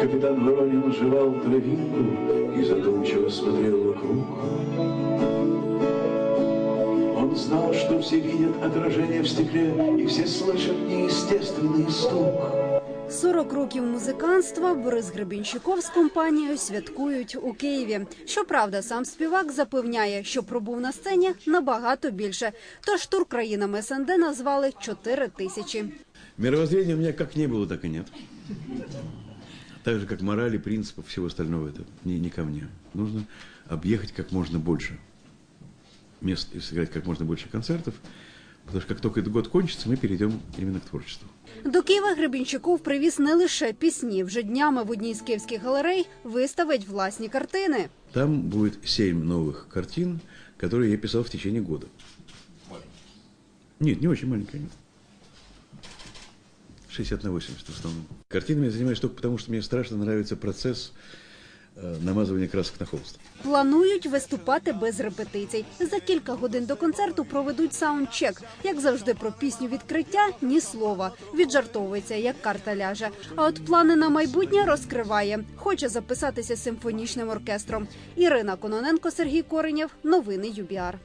Капитан Воронин жевал травинку и задумчиво смотрел вокруг. Он знал, что все видят отражение в стекле, и все слышат неестественный стук. 40 років музиканства Борис Гребінщиков з компанією святкують у Києві. Щоправда, сам співак запевняє, що пробув на сцені набагато більше. Тож тур країнами СНД назвали 4 тисячі. Мировоззрения у меня как не было, так и нет. Так же, как морали, принципов, всего остального, это не, не ко мне. Нужно объехать как можно больше мест и сыграть как можно больше концертов, потому что как только этот год кончится, мы перейдем именно к творчеству. До Києва Гребінщиков привіз не лише пісні. Вже днями в одній з київських галерей виставить власні картини. Там будет семь новых картин, которые я писал в течение года. Нет, не очень маленькая. нет. 60 на 80 в основном. Картинами я занимаюсь только потому, что мне страшно нравится процесс э, намазывания красок на холст. Планують виступати без репетицій. За кілька годин до концерту проведуть саундчек. Як завжди, про пісню відкриття ні слова. Віджартовується, як карта ляже. А от плани на майбутнє розкриває. Хоче записатися симфонічним оркестром. Ірина Кононенко, Сергій Коренєв. Новини ЮБІАР.